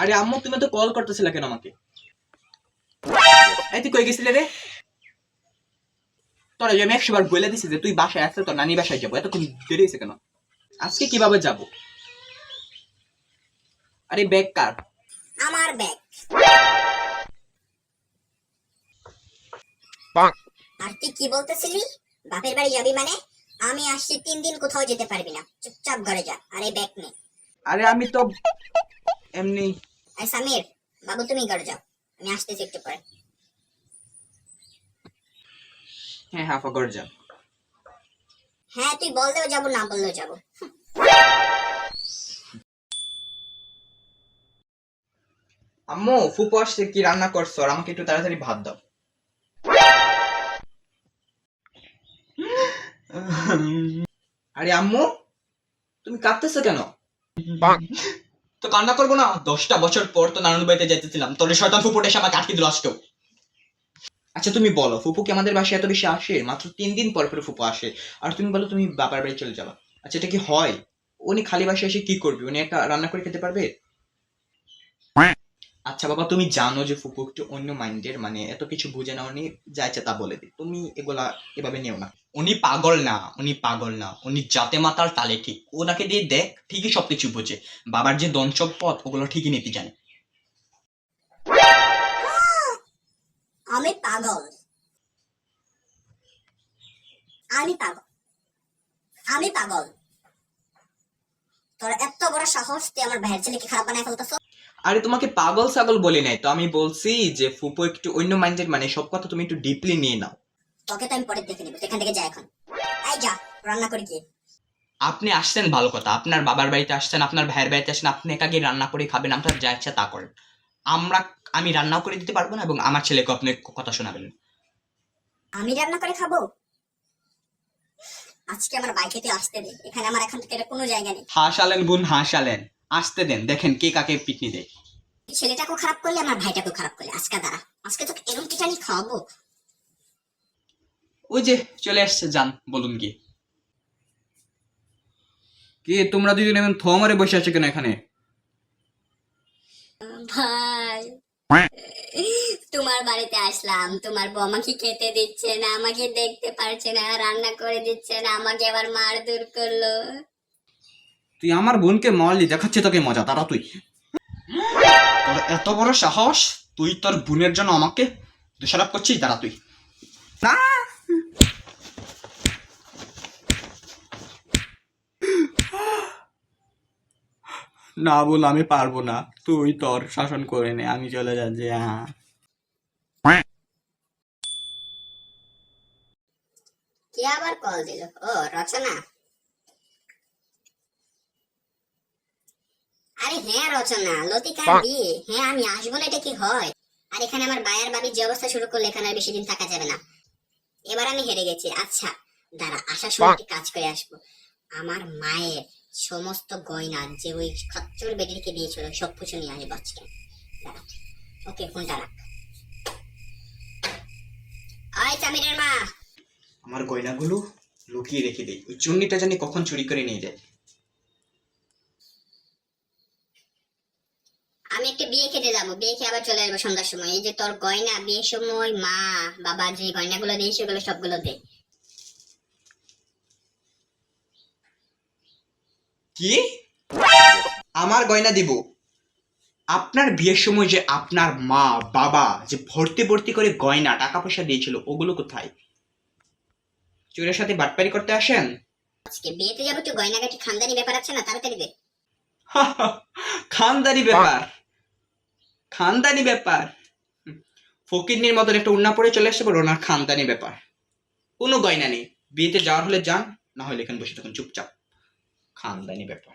আরে আম্মু তুমি তো কল করতেছিলে কেন আমাকে? এই তুই কই গেছিলে রে? তোরা আমি একশো বার বলে দিছি যে তুই বাসায় আসছে তোর নানি বাসায় যাব। এতক্ষণ দেরি হয়েছে কেন? আজকে কীভাবে যাব? আরে ব্যাগ কার আমার ব্যাগ। আর তুই কি বলতেছিলি? বাপের বাড়ি যাবি মানে? আমি আসছি তিন দিন কোথাও যেতে পারবি না। চুপচাপ ঘরে যা। আর এই ব্যাগ নে। আরে আমি তো এমনি। সামির বাবু তুমি ঘরে যাও আমি আসতেছি একটু পরে। হ্যাঁ হাফা করে যা হ্যাঁ তুই বললেও যাব না বললেও যাব। আম্মু ফুপু আসছে কি রান্না করছ? আর আমাকে একটু তাড়াতাড়ি ভাত দাও। আরে আম্মু তুমি কাঁদতেছো কেন? তো কান্না করব না? দশটা বছর পর তো নানুর বাড়িতে যেতেছিলাম। তোর শয়তান ফুপুটা এসে আমাকে আটকে দিল আজকেও। আচ্ছা তুমি বলো, ফুপু কি আমাদের বাসায় এত বেশি আসে? মাত্র তিন দিন পর পর ফুপু আসে। আর তুমি বলো, তুমি বাবার বাড়ি চলে যাবা। আচ্ছা এটা কি হয়? উনি খালি বাসায় এসে কি করবে? উনি একটা রান্না করে খেতে পারবে? আচ্ছা বাবা, তুমি জানো যে ফুপু একটু অন্য মাইন্ডের মানে এত কিছু বুঝে না উনি যা তা বলে দিই। তুমি এগুলা এভাবে নিও না। উনি পাগল না উনি পাগল না উনি জাতে মাতাল তালে ঠিক। ওনাকে দিয়ে দেখ ঠিকই সবকিছু বোঝে। বাবার যে দন সম্পদ ওগুলো ঠিকই নিতে জানে। আমি পাগল। আমি পাগল। আমি পাগল। তোর এত বড় সাহস তুই আমার ভাইয়ের ছেলেকে খারাপ বানায় ফেলতেছ? আরে তোমাকে পাগল ছাগল বলি নাই। তো আমি বলছি যে ফুপু একটু অন্য মাইন্ডের মানে সব কথা তুমি একটু ডিপলি নিয়ে নাও। তোকে তো আমি পরে দেখে নিবো সেখান থেকে যা এখন। এই যা রান্না করে কি আপনি আসছেন ভালো কথা আপনার বাবার বাড়িতে আসছেন আপনার ভাইয়ের বাড়িতে আসছেন আপনি একাকে রান্না করে খাবেন আপনার যা ইচ্ছা তা করেন। আমরা আমি রান্নাও করে দিতে পারব না এবং আমার ছেলেকে আপনি কথা শোনাবেন। আমি রান্না করে খাব? আজকে আমার বাইকে তুই আসতে দে এখানে আমার এখান থেকে কোনো জায়গা নেই। হাসালেন বোন হাসালেন। আসতে দেন দেখেন কে কাকে পিটনি দেয় ছেলেটাকেও খারাপ করলে আমার ভাইটাকেও খারাপ করলে আজকে দাঁড়া আজকে তোকে এরকম টিটানি খাওয়াবো? ওই যে চলে আসছে যান বলুন কি কে তোমরা দুজন এমন থ মারে বসে আছো কেন এখানে? ভাই তোমার বাড়িতে আসলাম। তোমার বউ আমাকে খেতে দিচ্ছে না আমাকে দেখতে পারছে না রান্না করে দিচ্ছে না আমাকে আবার মার দূর করল। তুই আমার বোনকে মারলি দেখাচ্ছে তোকে মজা তারা তুই। তোর এত বড় সাহস তুই তোর বোনের জন্য আমাকে দোষারোপ করছিস দাঁড়া তুই। না না বল আমি পারব না। তুই তোর শাসন করে নে আমি চলে যাচ্ছি হ্যাঁ। কে আবার কল দিল? ও রচনা। আরে হ্যাঁ রচনা। লতিকার বিয়ে হ্যাঁ আমি আসব না এটা কি হয়? আর এখানে আমার বায়ের বাড়ির যে অবস্থা শুরু করলে এখানে আর বেশি দিন থাকা যাবে না। এবার আমি হেরে গেছি। আচ্ছা দাঁড়া আসার সময় কাজ করে আসব। আমার মায়ের সমস্ত গয়না যে ওই খচ্চর বেটিকে দিয়েছিল সব কিছু নিয়ে আসব আজকে। ওকে ফোনটা রাখ। আয় চামিরের মা। আমার গয়নাগুলো লুকিয়ে রেখে দেই ওই চুন্নিটা জানি কখন চুরি করে নিয়ে যায়। আমি একটা বিয়ে খেতে যাব। বিয়ে খেয়ে আবার চলে আসব সন্ধ্যার সময়। এই যে তোর গয়না বিয়ের সময় মা বাবা যে গয়নাগুলো দিয়ে সেগুলো সবগুলো দে। কি? আমার গয়না দিব। আপনার বিয়ের সময় যে আপনার মা বাবা যে ভর্তি ভর্তি করে গয়না টাকা পয়সা দিয়েছিল ওগুলো কোথায়? চোরের সাথে বাটপারি করতে আসেন? আজকে বিয়েতে যাব তুই গয়নাগাটি খানদানি ব্যাপার আছে না তাড়াতাড়ি দে খানদানি ব্যাপার। খানদানি ব্যাপার। ফকিরনির মতন একটা উন্না পরে চলে আসতে পারো ওনার খানদানি ব্যাপার। কোনো গয়না নেই। বিয়েতে যাওয়ার হলে যান না হলে এখানে বসে থাকুন চুপচাপ। খানদানি ব্যাপার